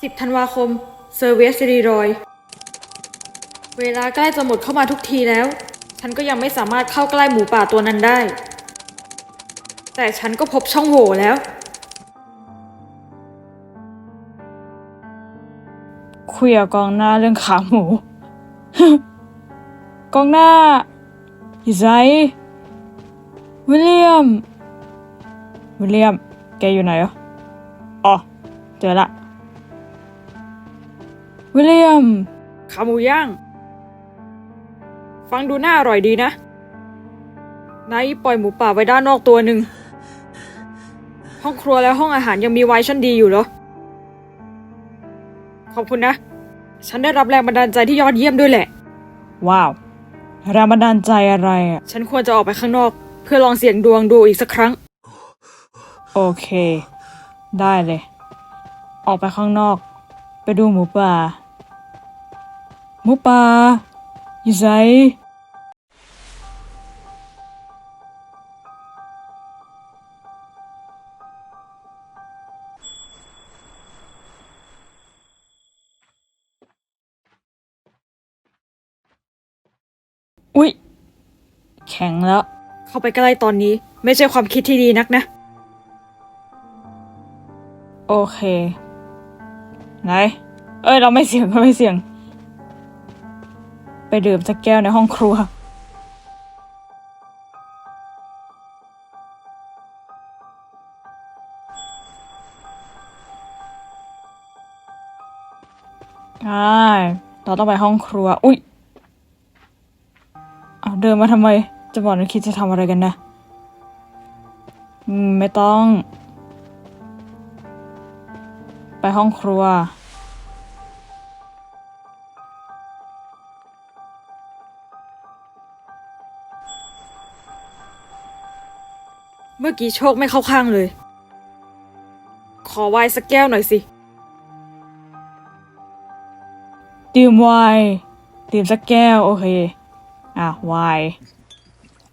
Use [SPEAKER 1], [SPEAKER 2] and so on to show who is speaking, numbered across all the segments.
[SPEAKER 1] 10 ธันวาคม เซอร์เวียสรีรอย เวลาใกล้จะหมดเข้ามาทุกทีแล้ว ฉันก็ยังไม่สามารถเข้าใกล้หมูป่าตัวนั้นได้ แต่ฉันก็พบช่องโหว่แล้ว
[SPEAKER 2] คุยกับกองหน้าเรื่องขาหมู กองหน้าอยู่ไซวิลเลียม วิลเลียม แกอยู่ไหนอะอ๋อ เจอละ วิลเลียม
[SPEAKER 1] ขาหมูย่าง ฟังดูน่าอร่อยดีนะนายปล่อยหมูป่าไว้ด้านนอกตัวหนึ่ง ห้องครัวและห้องอาหารยังมีไว้ชั้นดีอยู่เหรอ ขอบคุณนะ ฉันได้รับแรงบันดาลใจที่ยอดเยี่ยมด้วยแหละ
[SPEAKER 2] ว้าว แรงบันดาลใจอะไรอะ
[SPEAKER 1] ฉันควรจะออกไปข้างนอก เพื่อลองเสี่ยงดวงดูอีกสักครั้ง
[SPEAKER 2] โอเค ได้เลย ออกไปข้างนอก ไปดูหมูป่า หมูป่าอยู่ไซอุ๊ย แข็งแล้ว
[SPEAKER 1] เข้าไปใกล้ตอนนี้ ไม่ใช่ความคิดที่ดีนักนะ
[SPEAKER 2] โอเค ไหน เอ้ย เราไม่เสี่ยงเราไม่เสี่ยง ไปดื่มสักแก้วในห้องครัว ใช่ เราต้องไปห้องครัว อุ๊ยเอาเดินมาทำไม จะบอกนะคิดจะทำอะไรกันนะ อืม ไม่ต้อง ไปห้องครัว
[SPEAKER 1] เมื่อกี้โชคไม่เข้าข้างเลย ขอไวน์สักแก้วหน่อยสิ
[SPEAKER 2] ดื่มไวน์ดื่มสักแก้ว โอเค อะไวน์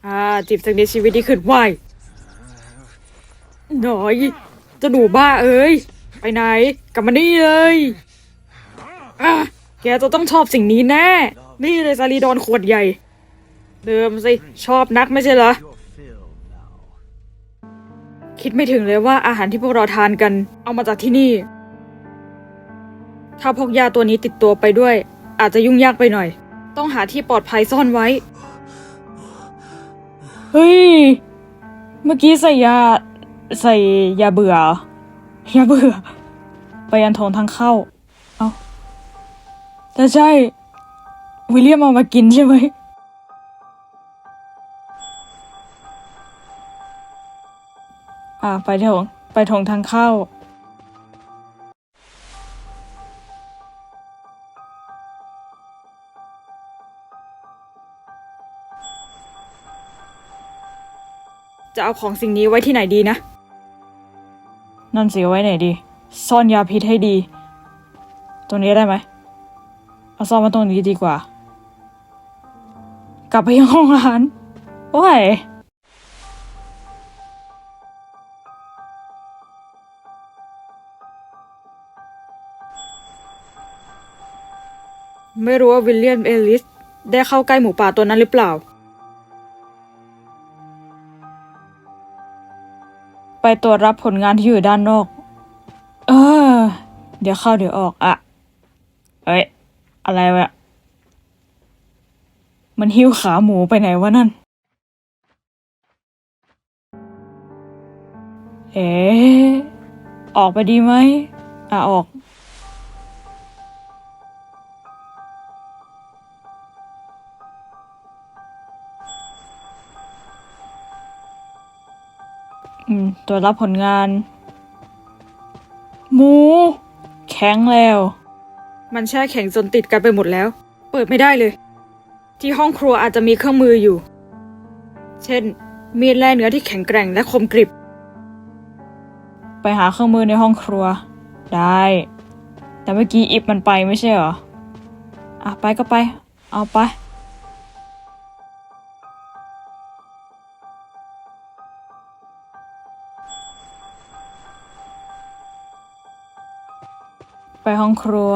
[SPEAKER 1] อ่าจีบสักนิดชีวิตดีขึ้นไวน์หน่อยเจะหนูบ้าเอ้ย ไปไหน กลับมานี่เลยอะแกจะต้องชอบสิ่งนี้แน่ นี่เลยซาลีดอนขวดใหญ่ เดิมสิ ชอบนักไม่ใช่เหรอ คิดไม่ถึงเลยว่าอาหารที่พวกเราทานกัน เอามาจากที่นี่ ถ้าพกยาตัวนี้ติดตัวไปด้วย อาจจะยุ่งยากไปหน่อย ต้องหาที่ปลอดภัยซ่อนไว้
[SPEAKER 2] เฮ้ย เมื่อกี้ใส่ยาใส่ยาเบื่อ เหรอยาเบื่อ ไปยันโถงทางเข้า เอาแต่ใช่ วิลเลียมเอามากินใช่ไหมอ่าไปโถงไปโถงทางเข้า
[SPEAKER 1] จะเอาของสิ่งนี้ไว้ที่ไหนดีนะ
[SPEAKER 2] นั่นสิไว้ไหนดี ซ่อนยาพิษให้ดี ตรงนี้ได้ไหมเอาซ่อนมาตรงนี้ดีกว่า กลับไปยังห้องอาหารโอ้ย
[SPEAKER 1] ไม่รู้ว่าวิลเลียมเอลิสได้เข้าใกล้หมูป่าตัวนั้นหรือเปล่า
[SPEAKER 2] ไปตรวจรับผลงานที่อยู่ด้านนอก เออ เดี๋ยวเข้าเดี๋ยวออกอะเอ้ย อะไรวะ มันหิ้วขาหมูไปไหนวะนั่น เอ๊ออกไปดีไหม อะ ออก อืมตรวจรับผลงาน หมู แข็งแล้ว
[SPEAKER 1] มันแช่แข็งจนติดกันไปหมดแล้ว เปิดไม่ได้เลย ที่ห้องครัวอาจจะมีเครื่องมืออยู่ เช่น มีดแล่เนื้อที่แข็งแกร่งและคมกริบ
[SPEAKER 2] ไปหาเครื่องมือในห้องครัว ได้ แต่เมื่อกี้อิฟมันไปไม่ใช่เหรอ อะไปก็ไป เอาไป ไปห้องครัว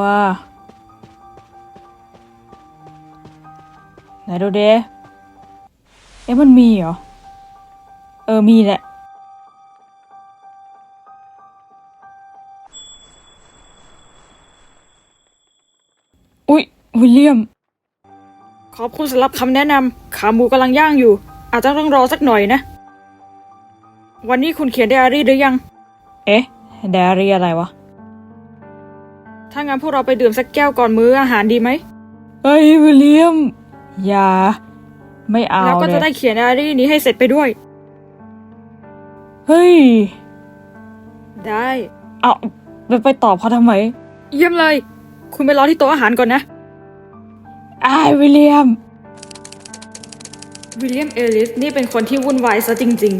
[SPEAKER 2] ไหนดูเดเอ๊ะมันมีเหรอ เออ มีแหละ อุ๊ย วิลเลียม
[SPEAKER 1] ขอบคุณสำหรับคำแนะนำ ขาหมูกำลังย่างอยู่ อาจจะต้องรอสักหน่อยนะ วันนี้คุณเขียนไดอารี่หรือยัง
[SPEAKER 2] เอ๊ะไดอารี่อะไรวะ
[SPEAKER 1] ถ้างั้นพวกเราไปดื่มสักแก้วก่อนมื้ออาหารดีไหม
[SPEAKER 2] เอ้ยวิลเลียม อย่า ไม่เอา
[SPEAKER 1] แล้วก็จะ
[SPEAKER 2] เล
[SPEAKER 1] ได้
[SPEAKER 2] ย
[SPEAKER 1] เขียนไดอารี่นี้ให้เสร็จไปด้วย
[SPEAKER 2] เฮ้ย
[SPEAKER 1] ได้
[SPEAKER 2] เอาแล้วไปตอบเขาทำไม
[SPEAKER 1] เยี่ยมเลย คุณไปรอที่โต๊ะอาหารก่อนนะ
[SPEAKER 2] อ้ายวิลเลียม
[SPEAKER 1] วิลเลียมเอลิสนี่เป็นคนที่วุ่นวายซะจริง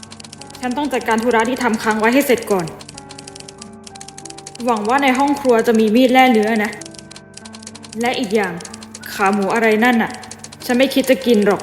[SPEAKER 1] ๆ ฉันต้องจัดการธุระที่ทำค้างไว้ให้เสร็จก่อน หวังว่าในห้องครัวจะมีมีดแล่เนื้อนะ และอีกอย่าง ขาหมูอะไรนั่นน่ะ ฉันไม่คิดจะกินหรอก